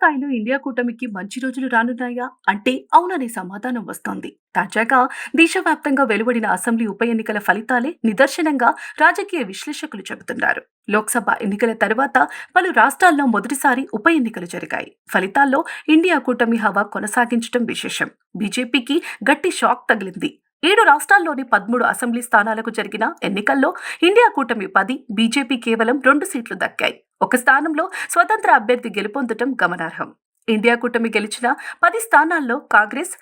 స్థాయిలో ఇండియా కూటమికి మంచి రోజులు రానున్నాయా? అంటే అవుననే సమాధానం వస్తోంది. తాజాగా దేశవ్యాప్తంగా వెలువడిన అసెంబ్లీ ఉప ఎన్నికల ఫలితాలే నిదర్శనంగా రాజకీయ విశ్లేషకులు చెబుతున్నారు. లోక్సభ ఎన్నికల తర్వాత పలు రాష్ట్రాల్లో మొదటిసారి ఉప ఎన్నికలు జరిగాయి. ఫలితాల్లో ఇండియా కూటమి హవా కొనసాగించడం విశేషం. బీజేపీకి గట్టి షాక్ తగిలింది. ఏడు రాష్ట్రాల్లోని పదమూడు అసెంబ్లీ స్థానాలకు జరిగిన ఎన్నికల్లో ఇండియా కూటమి పది బీజేపీ కేవలం రెండు సీట్లు దక్కాయి. ఒక స్థానంలో స్వతంత్ర అభ్యర్థి గెలుపొందటం గమనార్హం. ఇండియా కూటమి గెలిచిన పది స్థానాల్లో కాంగ్రెస్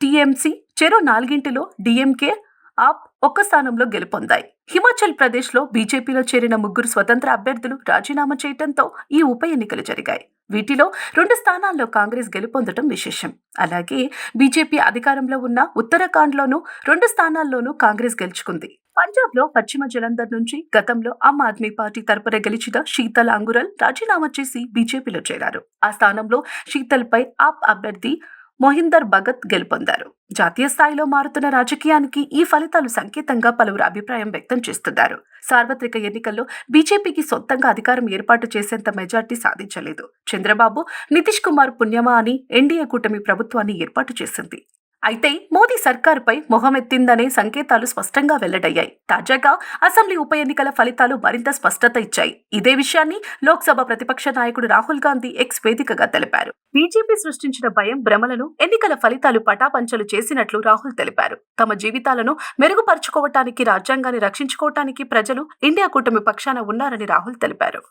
టీఎంసీ చెరో నాలుగింటిలో డీఎంకే ఆప్ ఒక్క స్థానంలో గెలుపొందాయి. హిమాచల్ ప్రదేశ్లో బీజేపీలో చేరిన ముగ్గురు స్వతంత్ర అభ్యర్థులు రాజీనామా చేయడంతో ఈ ఉప ఎన్నికలు జరిగాయి. వీటిలో రెండు స్థానాల్లో కాంగ్రెస్ గెలుపొందడం విశేషం. అలాగే బీజేపీ అధికారంలో ఉన్న ఉత్తరాఖండ్లోనూ రెండు స్థానాల్లోనూ కాంగ్రెస్ గెలుచుకుంది. పంజాబ్లో పశ్చిమ జలంధర్ నుంచి గతంలో ఆమ్ ఆద్మీ పార్టీ తరపున గెలిచిన శీతల్ అంగురల్ రాజీనామా చేసి బీజేపీలో చేరారు. ఆ స్థానంలో శీతల్పై ఆప్ అభ్యర్థి మొహిందర్ భగత్ గెలుపొందారు. జాతీయ స్థాయిలో మారుతున్న రాజకీయానికి ఈ ఫలితాలు సంకేతంగా పలువురు అభిప్రాయం వ్యక్తం చేస్తున్నారు. సార్వత్రిక ఎన్నికల్లో బీజేపీకి సొంతంగా అధికారం ఏర్పాటు చేసేంత మెజార్టీ సాధించలేదు. చంద్రబాబు నితీష్ కుమార్ పుణ్యమా అని ఎన్డీఏ కూటమి ప్రభుత్వాన్ని ఏర్పాటు చేసింది. అయితే మోదీ సర్కారుపై మొహమెత్తిందనే సంకేతాలు స్పష్టంగా వెల్లడయ్యాయి. తాజాగా అసెంబ్లీ ఉప ఎన్నికల ఫలితాలు మరింత స్పష్టత ఇచ్చాయి. ఇదే విషయాన్ని లోక్సభ ప్రతిపక్ష నాయకుడు రాహుల్ గాంధీ ఎక్స్ వేదికగా తెలిపారు. బీజేపీ సృష్టించిన భయం భ్రమలను ఎన్నికల ఫలితాలు పటాపంచలు చేసినట్లు రాహుల్ తెలిపారు. తమ జీవితాలను మెరుగుపరుచుకోవటానికి రాజ్యాంగాన్ని రక్షించుకోవటానికి ప్రజలు ఇండియా కూటమి పక్షాన ఉన్నారని రాహుల్ తెలిపారు.